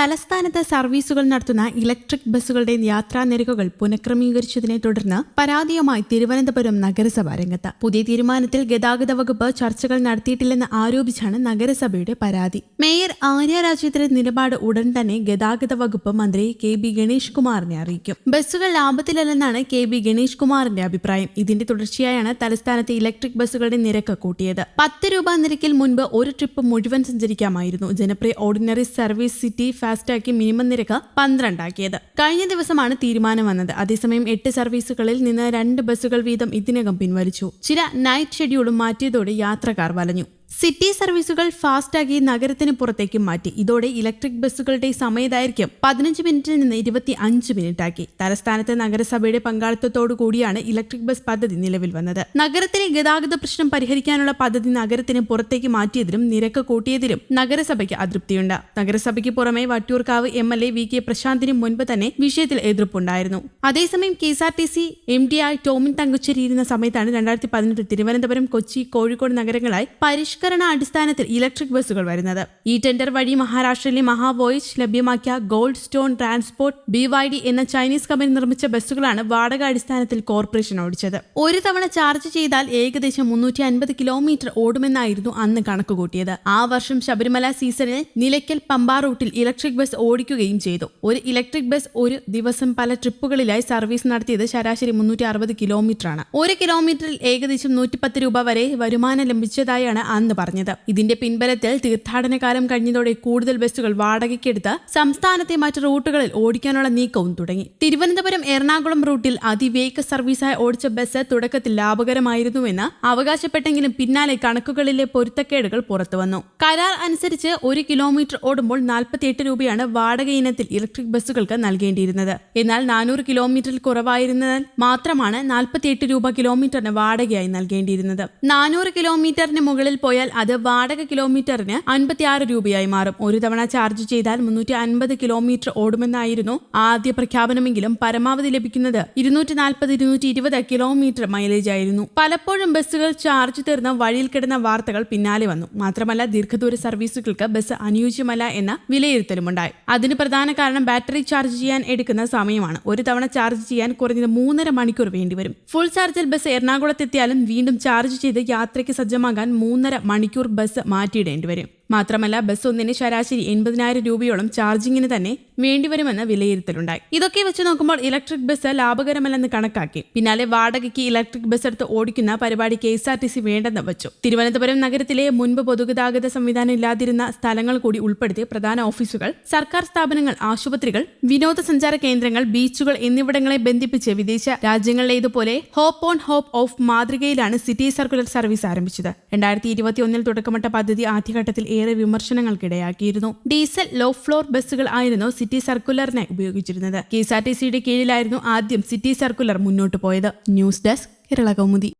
തലസ്ഥാനത്ത് സർവീസുകൾ നടത്തുന്ന ഇലക്ട്രിക് ബസ്സുകളുടെ യാത്രാ നിരക്കുകൾ പുനഃക്രമീകരിച്ചതിനെ തുടർന്ന് പരാതിയുമായി തിരുവനന്തപുരം നഗരസഭ രംഗത്ത്. പുതിയ തീരുമാനത്തിൽ ഗതാഗത വകുപ്പ് ചർച്ചകൾ നടത്തിയിട്ടില്ലെന്ന് ആരോപിച്ചാണ് നഗരസഭയുടെ പരാതി. മേയർ ആര്യ രാജേന്ദ്രൻ നിലപാട് ഉടൻ തന്നെ ഗതാഗത വകുപ്പ് മന്ത്രി കെ ബി ഗണേഷ് കുമാറിനെ അറിയിക്കും. ബസ്സുകൾ ലാഭത്തിലല്ലെന്നാണ് കെ ബി ഗണേഷ് കുമാറിന്റെ അഭിപ്രായം. ഇതിന്റെ തുടർച്ചയായാണ് തലസ്ഥാനത്തെ ഇലക്ട്രിക് ബസ്സുകളുടെ നിരക്ക് കൂട്ടിയത്. പത്ത് രൂപ നിരക്കിൽ മുൻപ് ഒരു ട്രിപ്പ് മുഴുവൻ സഞ്ചരിക്കാമായിരുന്നു. ജനപ്രിയ ഓർഡിനറി സർവീസ് സിറ്റി ഫാസ്റ്റാക്കി മിനിമം നിരക്ക് പന്ത്രണ്ടാക്കിയത്. കഴിഞ്ഞ ദിവസമാണ് തീരുമാനം വന്നത്. അതേസമയം എട്ട് സർവീസുകളിൽ നിന്ന് രണ്ട് ബസ്സുകൾ വീതം ഇതിനകം പിൻവലിച്ചു. ചില നൈറ്റ് ഷെഡ്യൂളും മാറ്റിയതോടെ യാത്രക്കാർ വലഞ്ഞു. സിറ്റി സർവീസുകൾ ഫാസ്റ്റാക്കി നഗരത്തിന് പുറത്തേക്ക് മാറ്റി. ഇതോടെ ഇലക്ട്രിക് ബസ്സുകളുടെ സമയദൈർഘ്യം പതിനഞ്ച് മിനിറ്റിൽ നിന്ന് ഇരുപത്തി അഞ്ച് മിനിറ്റാക്കി. തലസ്ഥാനത്തെ നഗരസഭയുടെ പങ്കാളിത്തത്തോടു കൂടിയാണ് ഇലക്ട്രിക് ബസ് പദ്ധതി നിലവിൽ വന്നത്. നഗരത്തിലെ ഗതാഗത പ്രശ്നം പരിഹരിക്കാനുള്ള പദ്ധതി നഗരത്തിന് പുറത്തേക്ക് മാറ്റിയതിലും നിരക്ക് കൂട്ടിയതിലും നഗരസഭയ്ക്ക് അതൃപ്തിയുണ്ട്. നഗരസഭയ്ക്ക് പുറമെ Vattiyoorkavu M L A V K പ്രശാന്തിനും മുൻപ് തന്നെ വിഷയത്തിൽ എതിർപ്പുണ്ടായിരുന്നു. അതേസമയം K S R T C M D ആയി ടോമിൻ തങ്കച്ചേരി ഇരുന്ന സമയത്താണ് രണ്ടായിരത്തി പതിനെട്ടിൽ തിരുവനന്തപുരം കൊച്ചി കോഴിക്കോട് നഗരങ്ങളായി പരിഷ്കരണ അടിസ്ഥാനത്തിൽ ഇലക്ട്രിക് ബസ്സുകൾ വരുന്നത്. ഈ ടെൻഡർ വഴി മഹാരാഷ്ട്രയിലെ മഹാവോയിസ് ലഭ്യമാക്കിയ gold stone transport B Y D എന്ന ചൈനീസ് കമ്പനി നിർമ്മിച്ച ബസ്സുകളാണ് വാടക അടിസ്ഥാനത്തിൽ കോർപ്പറേഷൻ ഓടിച്ചത്. ഒരു തവണ ചാർജ് ചെയ്താൽ ഏകദേശം മുന്നൂറ്റി അൻപത് കിലോമീറ്റർ ഓടുമെന്നായിരുന്നു അന്ന് കണക്കുകൂട്ടിയത്. ആ വർഷം ശബരിമല സീസണിൽ നിലയ്ക്കൽ പമ്പ റൂട്ടിൽ ഇലക്ട്രിക് ബസ് ഓടിക്കുകയും ചെയ്തു. ഒരു ഇലക്ട്രിക് ബസ് ഒരു ദിവസം പല ട്രിപ്പുകളിലായി സർവീസ് നടത്തിയത് ശരാശരി മുന്നൂറ്റി അറുപത് കിലോമീറ്റർ ആണ് ഒരു കിലോമീറ്ററിൽ ഏകദേശം നൂറ്റിപ്പത്ത് രൂപ വരെ വരുമാനം ലഭിച്ചതായാണ് അന്ന് പറഞ്ഞത്. ഇതിന്റെ പിൻബലത്തിൽ തീർത്ഥാടന കാലം കഴിഞ്ഞതോടെ കൂടുതൽ ബസ്സുകൾ വാടകയ്ക്കെടുത്ത് സംസ്ഥാനത്തെ മറ്റ് റൂട്ടുകളിൽ ഓടിക്കാനുള്ള നീക്കവും തുടങ്ങി. തിരുവനന്തപുരം എറണാകുളം റൂട്ടിൽ അതിവേഗ സർവീസായി ഓടിച്ച ബസ് തുടക്കത്തിൽ ലാഭകരമായിരുന്നുവെന്ന് അവകാശപ്പെട്ടെങ്കിലും പിന്നാലെ കണക്കുകളിലെ പൊരുത്തക്കേടുകൾ പുറത്തുവന്നു കരാർ അനുസരിച്ച് ഒരു കിലോമീറ്റർ ഓടുമ്പോൾ നാൽപ്പത്തിയെട്ട് രൂപയാണ് വാടക ഇനത്തിൽ ഇലക്ട്രിക് ബസ്സുകൾക്ക് നൽകേണ്ടിയിരുന്നത്. എന്നാൽ നാനൂറ് കിലോമീറ്ററിൽ കുറവായിരുന്നതിൽ മാത്രമാണ് നാൽപ്പത്തിയെട്ട് രൂപ കിലോമീറ്ററിന് വാടകയായി നൽകേണ്ടിയിരുന്നത്. നാനൂറ് കിലോമീറ്ററിന് മുകളിൽ പോയാൽ അത് വാടക കിലോമീറ്ററിന് അൻപത്തിയാറ് രൂപയായി മാറും. ഒരു തവണ ചാർജ് ചെയ്താൽ മുന്നൂറ്റി അൻപത് കിലോമീറ്റർ ഓടുമെന്നായിരുന്നു ആദ്യ പ്രഖ്യാപനമെങ്കിലും പരമാവധി ലഭിക്കുന്നത് ഇരുന്നൂറ്റി നാൽപ്പത് ഇരുന്നൂറ്റി ഇരുപത് കിലോമീറ്റർ മൈലേജ് ആയിരുന്നു. പലപ്പോഴും ബസ്സുകൾ ചാർജ് തീർന്ന വഴിയിൽ കിടന്ന വാർത്തകൾ പിന്നാലെ വന്നു. മാത്രമല്ല ദീർഘദൂര സർവീസുകൾക്ക് ബസ് അനുയോജ്യമല്ല എന്ന വിലയിരുത്തലുമുണ്ടായി. അതിന് പ്രധാന കാരണം ബാറ്ററി ചാർജ് ചെയ്യാൻ എടുക്കുന്ന സമയമാണ്. ഒരു തവണ ചാർജ് ചെയ്യാൻ കുറഞ്ഞത് മൂന്നര മണിക്കൂർ വേണ്ടിവരും. ഫുൾ ചാർജിൽ ബസ് എറണാകുളത്തെത്തിയാലും വീണ്ടും ചാർജ് ചെയ്ത് യാത്രയ്ക്ക് സജ്ജമാകാൻ മൂന്നര മണിക്കൂർ ബസ് മാറ്റിയിടേണ്ടി വരും മാത്രമല്ല ബസ് ഒന്നിന് ശരാശരി എൺപതിനായിരം രൂപയോളം ചാർജിങ്ങിന് തന്നെ വേണ്ടിവരുമെന്ന് വിലയിരുത്തലുണ്ടായി. ഇതൊക്കെ വെച്ച് നോക്കുമ്പോൾ ഇലക്ട്രിക് ബസ് ലാഭകരമല്ലെന്ന് കണക്കാക്കി. പിന്നാലെ വാടകയ്ക്ക് ഇലക്ട്രിക് ബസ് എടുത്ത് ഓടിക്കുന്ന പരിപാടി K S R T C വേണ്ടെന്ന് വെച്ചു. തിരുവനന്തപുരം നഗരത്തിലെ മുൻപ് പൊതുഗതാഗത സംവിധാനം ഇല്ലാതിരുന്ന സ്ഥലങ്ങൾ കൂടി ഉൾപ്പെടുത്തി പ്രധാന ഓഫീസുകൾ സർക്കാർ സ്ഥാപനങ്ങൾ ആശുപത്രികൾ വിനോദസഞ്ചാര കേന്ദ്രങ്ങൾ ബീച്ചുകൾ എന്നിവിടങ്ങളെ ബന്ധിപ്പിച്ച് വിദേശ രാജ്യങ്ങളിലേതുപോലെ ഹോപ്പ് ഓൺ ഹോപ്പ് ഓഫ് മാതൃകയിലാണ് സിറ്റി സർക്കുലർ സർവീസ് ആരംഭിച്ചത്. രണ്ടായിരത്തി ഇരുപത്തിയൊന്നിൽ തുടക്കമിട്ട പദ്ധതി ആദ്യഘട്ടത്തിൽ ഏറെ വിമർശനങ്ങൾക്കിടയാക്കിയിരുന്നു. ഡീസൽ ലോ ഫ്ലോർ ബസ്സുകൾ ആയിരുന്നു സിറ്റി സർക്കുലറിനെ ഉപയോഗിച്ചിരുന്നത്. കെ എസ് ആർ ടി സിയുടെ കീഴിലായിരുന്നു ആദ്യം സിറ്റി സർക്കുലർ മുന്നോട്ട് പോയത്. News desk Kerala Kaumudi.